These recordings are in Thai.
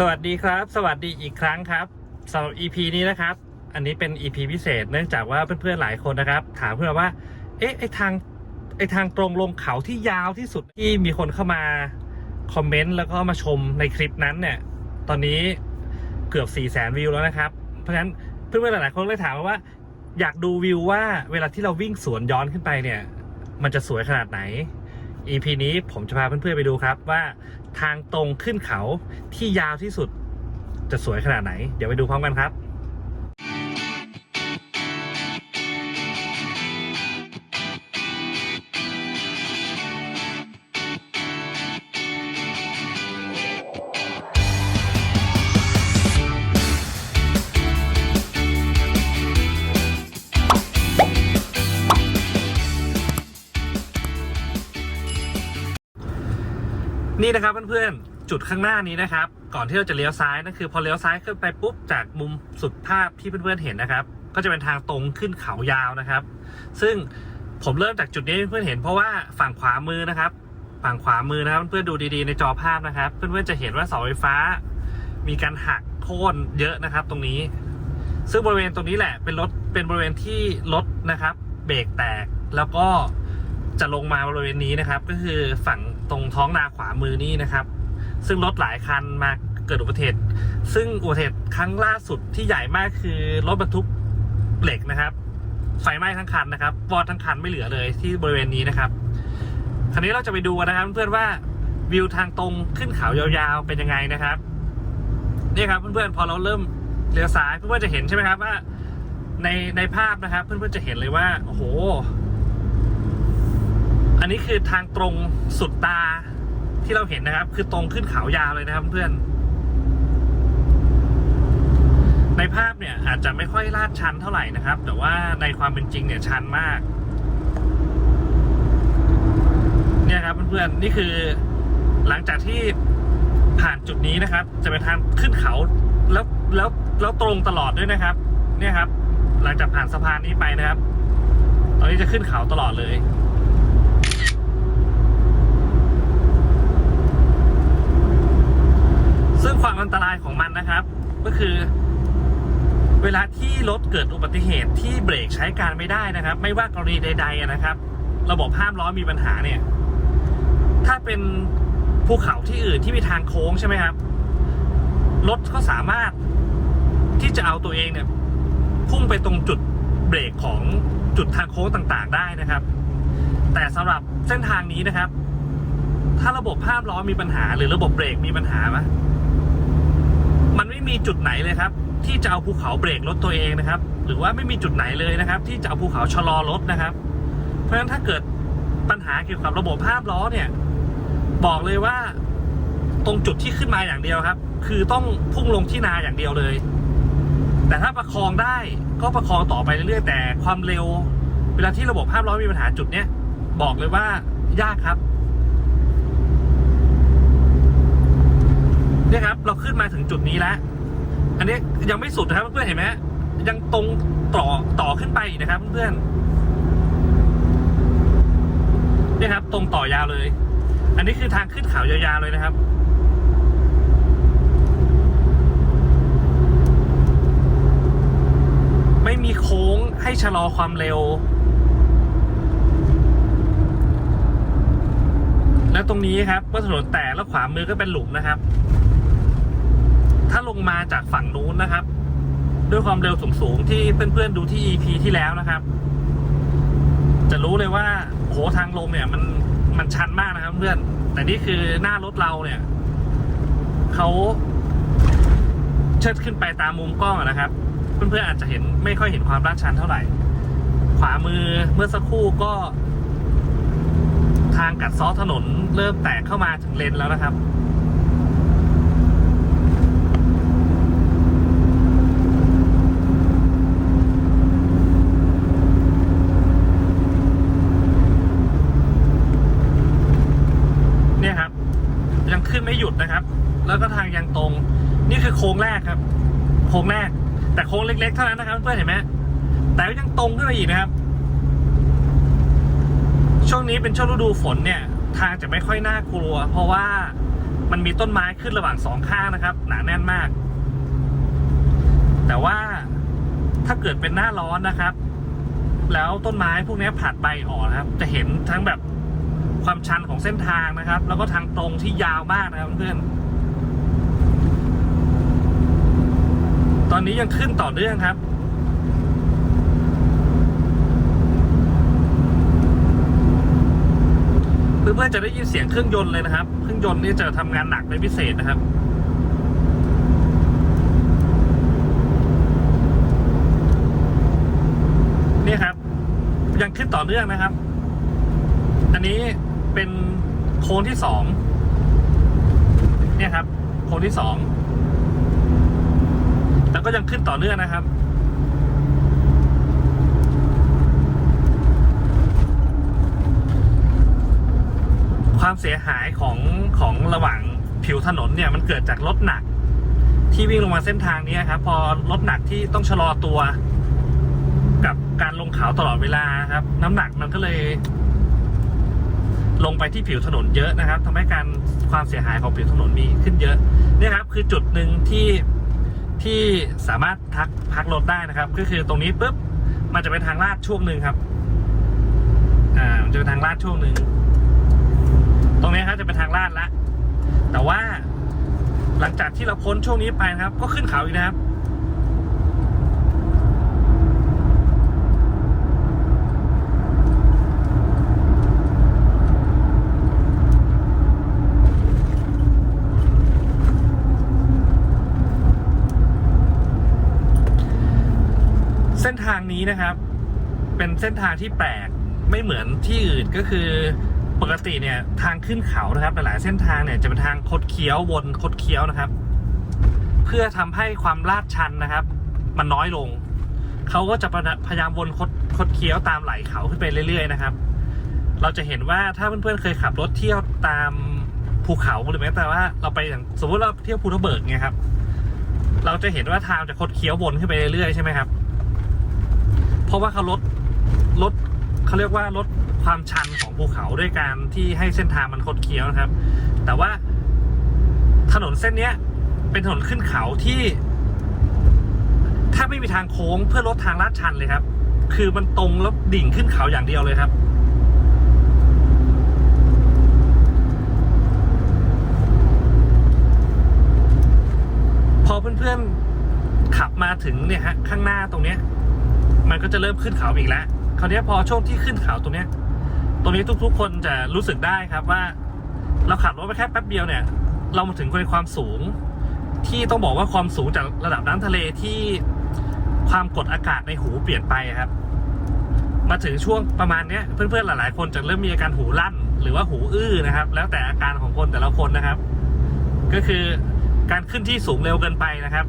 สวัสดีครับ สวัสดีอีกครั้งครับสำหรับ EP นี้นะครับ อันนี้เป็น EP พิเศษ เนื่องจากว่าเพื่อนๆหลายคนนะครับ ถามเพื่อนว่า เอ๊ะไอทางไอทางตรงลงเขาที่ยาวที่สุดที่มีคนเข้ามาคอมเมนต์แล้วก็มาชมในคลิปนั้นเนี่ย ตอนนี้เกือบ4 0 0 0 0 0วิวแล้วนะครับ เพราะฉะนั้นเพื่อนๆหลายๆคนเลยถามมาว่า อยากดูวิวว่าเวลาที่เราวิ่งสวนย้อนขึ้นไปเนี่ย มันจะสวยขนาดไหน EP นี้ผมจะพาเพื่อนๆไปดูครับว่าทางตรงขึ้นเขาที่ยาวที่สุดจะสวยขนาดไหน เดี๋ยวไปดูพร้อมกันครับ นี่นะครับเพื่อนๆจุดข้างหน้านี้นะครับ ก่อนที่เราจะเลี้ยวซ้ายนั่นคือพอเลี้ยวซ้ายขึ้นไปปุ๊บจากมุมสุดภาพที่เพื่อนๆเห็นนะครับ ก็จะเป็นทางตรงขึ้นเขายาวนะครับ ซึ่งผมเริ่มจากจุดนี้เพื่อนๆเห็นเพราะว่าฝั่งขวามือนะครับ ฝั่งขวามือนะครับเพื่อนๆดูดีๆในจอภาพนะครับ เพื่อนๆจะเห็นว่าเสาไฟฟ้า มีการหักโค่นเยอะนะครับ ตรงนี้ ซึ่งบริเวณตรงนี้แหละเป็นรถเป็นบริเวณที่รถนะครับ เบรกแตกแล้วก็จะลงมาบริเวณนี้นะครับ ก็คือฝั่ง ตรงท้องนาขวามือนี่นะครับ ซึ่งรถหลายคันมาเกิดอุบัติเหตุซึ่งอุบัติเหตุครั้งล่าสุดที่ใหญ่มากคือรถบรรทุกเหล็กนะครับไฟไหม้ทั้งคันนะครับวอดทั้งคันไม่เหลือเลยที่บริเวณนี้นะครับ คราวนี้เราจะไปดูกันนะครับเพื่อนๆว่าวิวทางตรงขึ้นเขายาวๆเป็นยังไงนะครับนี่ครับเพื่อนๆพอเราเริ่มเลี้ยวซ้ายเพื่อนๆจะเห็นใช่ไหมครับว่าในในภาพนะครับ เพื่อนๆจะเห็นเลยว่าโอ้โห อันนี้คือทางตรงสุดตาที่เราเห็นนะครับ คือตรงขึ้นเขายาวเลยนะครับเพื่อน ในภาพเนี่ยอาจจะไม่ค่อยลาดชันเท่าไหร่นะครับ แต่ว่าในความเป็นจริงเนี่ยชันมาก เนี่ยครับเพื่อนๆนี่คือหลังจากที่ผ่านจุดนี้นะครับ จะเป็นทางขึ้นเขาแล้วแล้วแล้วตรงตลอดด้วยนะครับ เนี่ยครับ หลังจากผ่านสะพานนี้ไปนะครับ ตอนนี้จะขึ้นเขาตลอดเลย ซึ่งความอันตรายของมันนะครับ ก็คือ เวลาที่รถเกิดอุบัติเหตุที่เบรกใช้การไม่ได้นะครับ ไม่ว่ากรณีใด ๆนะครับ ระบบห้ามล้อมีปัญหาเนี่ย ถ้าเป็นภูเขาที่อื่นที่มีทางโค้งใช่ไหมครับรถก็สามารถที่จะเอาตัวเองเนี่ยพุ่งไปตรงจุดเบรกของจุดทางโค้งต่างๆ ได้นะครับ แต่สำหรับเส้นทางนี้นะครับ ถ้าระบบห้ามล้อมีปัญหา หรือระบบเบรกมีปัญหาไหม มันไม่มีจุดไหนเลยครับ ที่จะเอาภูเขาเบรกรถตัวเองนะครับ หรือว่าไม่มีจุดไหนเลยนะครับ ที่จะเอาภูเขาชะลอรถนะครับ เพราะฉะนั้นถ้าเกิดปัญหาเกี่ยวกับระบบห้ามล้อเนี่ย บอกเลยว่าตรงจุดที่ขึ้นมาอย่างเดียวครับ คือต้องพุ่งลงที่นาอย่างเดียวเลย แต่ถ้าประคองได้ก็ประคองต่อไปเรื่อยๆแต่ความเร็ว เวลาที่ระบบห้ามล้อมีปัญหาจุดเนี้ยบอกเลยว่ายากครับ เนี่ยครับ เราขึ้นมาถึงจุดนี้แล้ว อันนี้ยังไม่สุดนะครับเพื่อนๆเห็นไหมยังตรงต่อต่อขึ้นไปอีกนะครับเพื่อนเนี่ยครับ ตรงต่อยาวเลย อันนี้คือทางขึ้นเขายาวๆเลยนะครับไม่มีโค้งให้ชะลอความเร็ว แล้วตรงนี้ครับก็ถนนแต่แล้วขวามือก็เป็นหลุมนะครับ ถ้าลงมาจากฝั่งนู้นนะครับ ด้วยความเร็วสูงๆที่เพื่อนๆดูที่ EP ที่แล้วนะครับ จะรู้เลยว่าโหทางลงเนี่ย มันมันชันมากนะครับ เพื่อน แต่นี่คือหน้ารถเราเนี่ยเขาเชิดขึ้นไปตามมุมกล้องนะครับ เพื่อนๆอาจจะเห็นไม่ค่อยเห็นความลาดชันเท่าไหร่ ขวามือเมื่อสักครู่ก็ ทางกัดซ้อถนนเริ่มแตกเข้ามาถึงเลนแล้วนะครับ เนี่ยครับ ยังขึ้นไม่หยุดนะครับ แล้วก็ทางยังตรง นี่คือโค้งแร กครับ โค้งแรก แต่โค้งเล็กๆเท่านั้นนะครับเพื่อนเห็นไหมแต่ก็ยังตรงขึ้นมาอีกนะครับ ช่วงนี้เป็นช่วงฤดูฝนเนี่ย ทางจะไม่ค่อยน่ากลัว เพราะว่ามันมีต้นไม้ขึ้นระหว่างสองข้างนะครับ หนาแน่นมาก แต่ว่าถ้าเกิดเป็นหน้าร้อนนะครับ แล้วต้นไม้พวกนี้ผลัดใบอ่อนนะครับ จะเห็นทั้งแบบความชันของเส้นทางนะครับ แล้วก็ทางตรงที่ยาวมากนะครับเพื่อน ตอนนี้ยังขึ้นต่อเนื่องครับเพื่อนๆจะได้ยินเสียงเครื่องยนต์เลยนะครับ เครื่องยนต์นี่จะทำงานหนักเป็นพิเศษนะครับนี่ครับ ยังขึ้นต่อเนื่องนะครับ อันนี้เป็นโค้งที่สองเนี่ยครับ โค้งที่สอง แต่ก็ยังขึ้นต่อเนื่องนะครับ ความเสียหายของของระหว่างผิวถนนเนี่ยมันเกิดจากรถหนัก ที่วิ่งลงมาเส้นทางนี้ครับ พอรถหนักที่ต้องชะลอตัว กับการลงเขาตลอดเวลาครับ น้ำหนักมันก็เลย ลงไปที่ผิวถนนเยอะนะครับทำให้การความเสียหายของผิวถนนมีขึ้นเยอะนี่ครับ คือจุดหนึ่งที่ ที่สามารถพักพักรถได้นะครับ ก็คือตรงนี้ปุ๊บมันจะเป็นทางลาดช่วงหนึ่งครับ อ่ามันจะเป็นทางลาดช่วงหนึ่งตรงนี้ครับจะเป็นทางลาดละแต่ว่าหลังจากที่เราพ้นช่วงนี้ไปนะครับ ก็ขึ้นเขาอีกนะครับ เส้ นี้นะครับ เป็นเส้นทางที่แปลกไม่เหมือนที่อื่นก็คือปกติเนี่ยทางขึ้นเขานะครับหลายๆเส้นทางเนี่ยจะเป็นทางคดเคี้ยววนคดเคี้ยวนะครับ เพื่อทำให้ความลาดชันนะครับ มันน้อยลงเขาก็จะพยายามวนคดคดเคี้ยวตามไหลเขาขึ้นไปเรื่อย ๆ นะครับ เราจะเห็นว่าถ้าเพื่อนๆเคยขับรถเที่ยวตามภูเขาหรือแม้แต่ว่าเราไปอย่างสมมติเราเที่ยวภูทับเบิกเนี่ยครับ เราจะเห็นว่าทางจะคดเคี้ยววนขึ้นไปเรื่อยๆใช่ไหมครับ เพราะว่าเขาลดลดเขาเรียกว่าลดความชันของภูเขาด้วยการที่ให้เส้นทางมันคดเคี้ยวนะครับ แต่ว่าถนนเส้นเนี้ยเป็นถนนขึ้นเขาที่ ถ้าไม่มีทางโค้งเพื่อลดทางลาดชันเลยครับ คือมันตรงแล้วดิ่งขึ้นเขาอย่างเดียวเลยครับพอเพื่อนๆขับมาถึงเนี่ยฮะข้างหน้าตรงเนี้ย มันก็จะเริ่มขึ้นเขาอีกแล้วคราวนี้พอช่วงที่ขึ้นเขาตรงเนี้ย ตรงนี้ทุกๆ คนจะรู้สึกได้ครับว่า เราขับรถไปแค่แป๊บเดียวเนี่ย เรามาถึงในความสูง ที่ต้องบอกว่าความสูงจากระดับน้ำทะเลที่ความกดอากาศในหูเปลี่ยนไปครับ มาถึงช่วงประมาณเนี้ย เพื่อนๆหลายๆ คนจะเริ่มมีอาการหูลั่น หรือว่าหูอื้อนะครับ แล้วแต่อาการของคนแต่ละคนนะครับ ก็คือการขึ้นที่สูงเร็วเกินไปนะครับ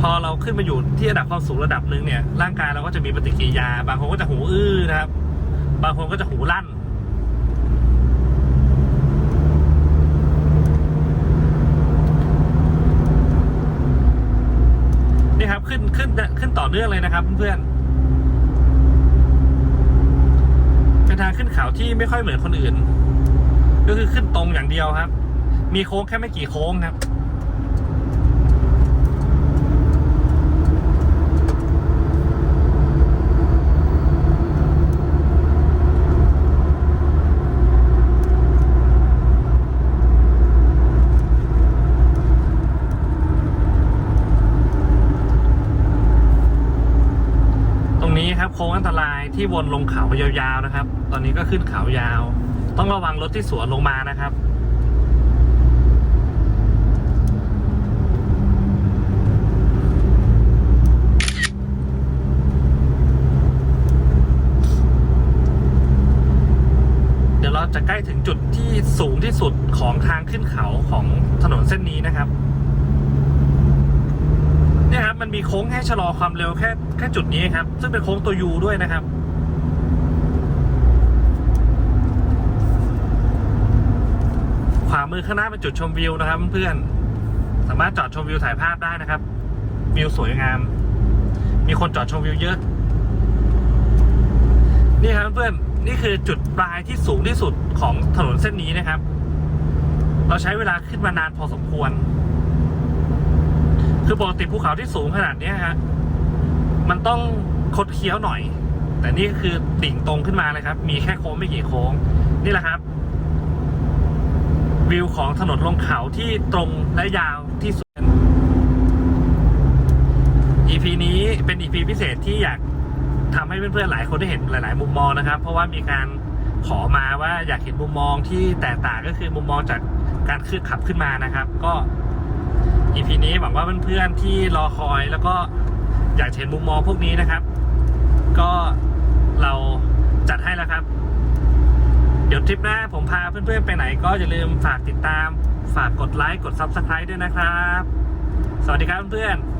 พอเราขึ้นมาอยู่ที่ระดับความสูงระดับหนึ่งเนี่ยร่างกายเราก็จะมีปฏิกิริยา บางคนก็จะหูอื้อนะครับ บางคนก็จะหูลั่น นี่ครับขึ้นขึ้นขึ้นต่อเนื่องเลยนะครับเพื่อนๆเป็นทางขึ้นเขาที่ไม่ค่อยเหมือนคนอื่น ก็คือขึ้นตรงอย่างเดียวครับ มีโค้งแค่ไม่กี่โค้งครับ ตรงนี้ครับโค้งอันตราย ที่วนลงเขายาวๆนะครับ ตอนนี้ก็ขึ้นเขายาว ต้องระวังรถที่สวนลงมานะครับเดี๋ยวเราจะใกล้ถึงจุดที่สูงที่สุดของทางขึ้นเขาของถนนเส้นนี้นะครับ เนี่ยครับ มันมีโค้งให้ชะลอความเร็วแค่แค่จุดนี้ครับ ซึ่งเป็นโค้งตัวยูด้วยนะครับ ขวามือข้างหน้าเป็นจุดชมวิวนะครับเพื่อนๆสามารถจอดชมวิวถ่ายภาพได้นะครับ วิวสวยงาม มีคนจอดชมวิวเยอะ นี่ครับเพื่อนๆนี่คือจุดปลายที่สูงที่สุดของถนนเส้นนี้นะครับ เราใช้เวลาขึ้นมานานพอสมควร คือปกติภูเขาที่สูงขนาดนี้ฮะมันต้องคดเคี้ยวหน่อย แต่นี่คือดิ่งตรงขึ้นมาเลยครับ มีแค่โค้งไม่กี่โค้ง นี่แหละครับ วิวของถนนลงเขาที่ตรงและยาวที่สุด EP นี้เป็น EP พิเศษที่อยากทำให้เพื่อนๆหลายคนได้เห็นหลาย ๆ มุมมองนะครับ เพราะว่ามีการขอมาว่าอยากเห็นมุมมองที่แตกต่างก็คือมุมมองจากการขึ้นขับขึ้นมานะครับ ก็ EP นี้หวังว่าเพื่อนๆที่รอคอยแล้วก็อยากเห็นมุมมองพวกนี้นะครับ ก็เราจัดให้แล้วครับ เดี๋ยวทริปหน้าผมพาเพื่อนๆไปไหนก็อย่าลืมฝากติดตาม ฝากกดไลค์กด Subscribe ด้วยนะครับ สวัสดีครับเพื่อนๆ